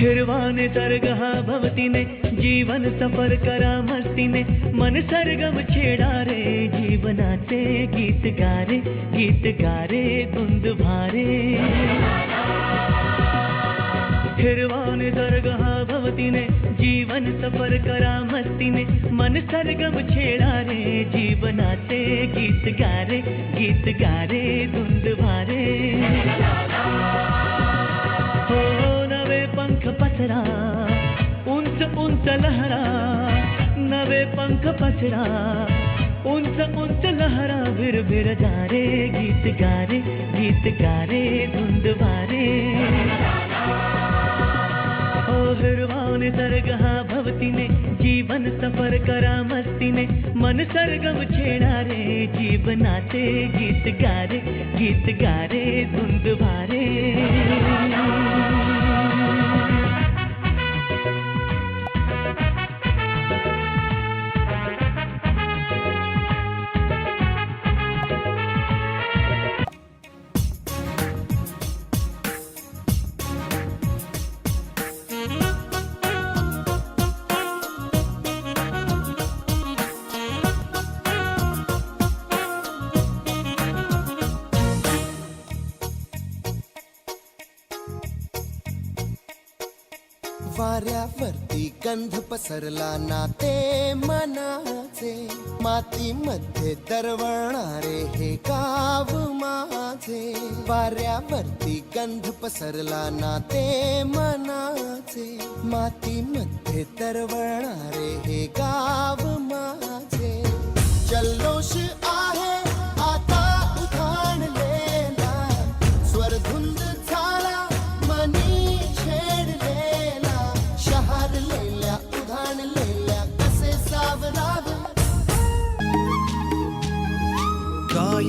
फिरवाने सर्ग हा भवतीने जीवन सफर करा मस्तीने मन सरगम छेडा रे जीवनाचे गीत गारे गीत गारे धुंद भारे। फिरवाने सर्ग हा भवतीने जीवन सफर करा मस्तीने मन सरगम छेडा रे जीवनाचे गीत गारे गीत गारे धुंद भारे। हो नवे पंख पसरा उंच उंच लहरा नवे पंख पसरा उंच उंच लहरा भिर भिर जारे गीत गारे गीत गारे धुंद वारे ओ हिरवाने सर्ग हा भवतीने जीवन सफर करा मस्तीने मन सरगम छेडा रे जीवनाचे गीत गारे गीत गारे धुंद वाऱ्यावरती गंध पसरला ना ते मनाचे. मातीमध्ये दरवळणारे हे गाव माझे. वाऱ्यावरती गंध पसरला ना ते मनाचे. मातीमध्ये दरवळणारे हे गाव माझे. जल्लोष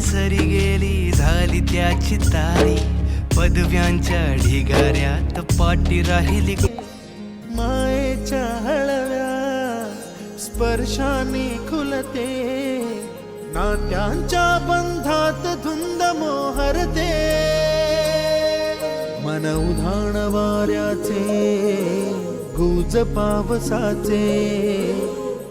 सरी गेली झाली त्याची तारी. पदव्यांच्या ढिगाऱ्यात पाटी राहिली. मायेच्या हळव्या स्पर्शाने खुलते. नात्यांच्या बंधात धुंद मोहरते. मन उधाण वाऱ्याचे गुज पावसाचे.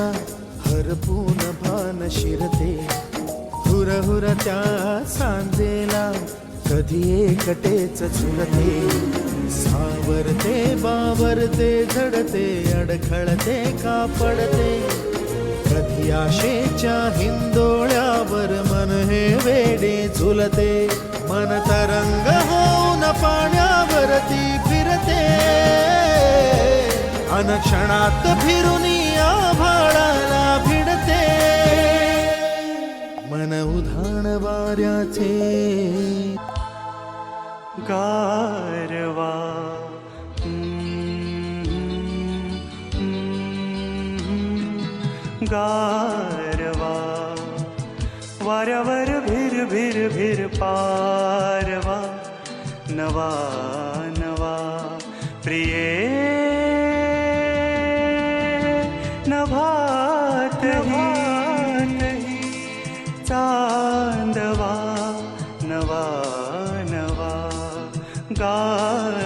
स्वप्नांच्या हरपून भान शिरते. हुर हुर त्या सांजेला कधी एकटेच झुलते. सावरते बावरते झडते अडखळते का पडते कधी आशेच्या हिंदोळ्यावर मन हे वेडे झुलते. मन तरंग होऊन पाण्यावरती फिरते. अनक्षणात फिरून मन उधाण वाऱ्याचे गारवा. गारवा. वाऱ्यावर भिर भिर भिर पारवा. नवा नवा. प्रिये. नभात चांदवा नवा नवा गारवा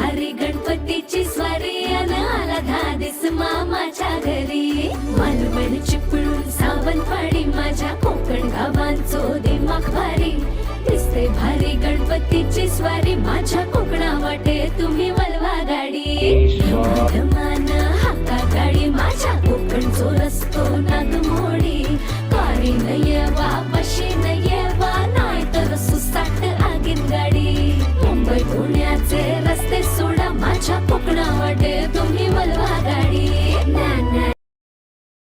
भारी गणपतीची स्वारी अन आला धादिस मामाच्या घरी. मालवण चिपळून सावंतवाडी माझ्या कोकण गावांचो दिमाग भारी दिसते भारी गणपतीची स्वारी माझ्या